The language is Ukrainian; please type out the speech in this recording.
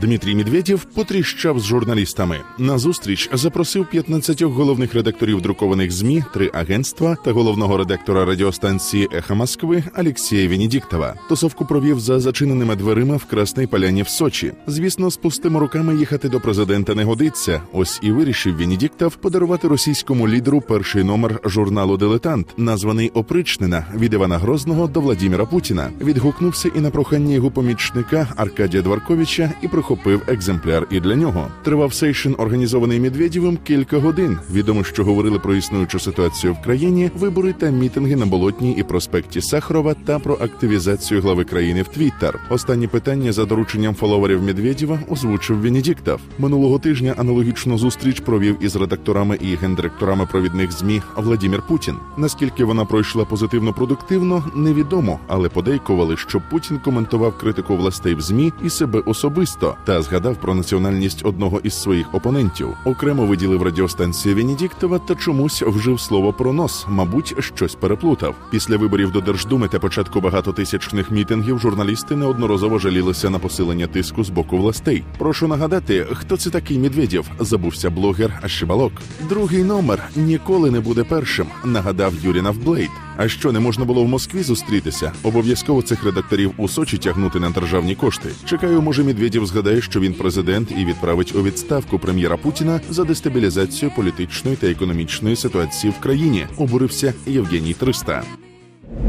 Дмитрій Медведєв потріщав з журналістами. На зустріч запросив 15 головних редакторів друкованих змі, три агентства та головного редактора радіостанції Еха Москви Алексія Венедіктова. Тусовку провів за зачиненими дверима в Красній Поляні в Сочі. Звісно, з пустими руками їхати до президента не годиться. Ось і вирішив Венедіктов подарувати російському лідеру перший номер журналу Дилетант, названий Опричнина від Івана Грозного до Владіміра Путіна. Відгукнувся і на прохання його помічника Аркадія Дворковича і прихопив екземпляр і для нього. Тривав сейшн, організований Медведєвим, кілька годин. Відомо, що говорили про існуючу ситуацію в країні, вибори та мітинги на болотній і проспекті Сахарова та про активізацію глави країни в Твіттер. Останні питання за дорученням фоловерів Медведєва озвучив Венедіктов. Минулого тижня аналогічну зустріч провів із редакторами і гендиректорами провідних змі Владімір Путін. Наскільки вона пройшла позитивно продуктивно, невідомо, але подейкували, що Путін коментував критику властей в змі і себе особисто та згадав про національність одного із своїх опонентів. Окремо виділив радіостанцію Венедіктова та чомусь вжив слово пронос, мабуть, щось переплутав. Після виборів до Держдуми та початку багатотисячних мітингів журналісти неодноразово жалілися на посилення тиску з боку властей. Прошу нагадати, хто це такий Медведєв, забувся блогер Ашибалок. Другий номер ніколи не буде першим, нагадав Юрій Навблейд. А що не можна було в Москві зустрітися? Обов'язково цих редакторів у Сочі тягнути на державні кошти. Чекаю, може, Медведєв згадає, що він президент і відправить у відставку прем'єра Путіна за дестабілізацію політичної та економічної ситуації в країні. Обурився Євгеній Триста.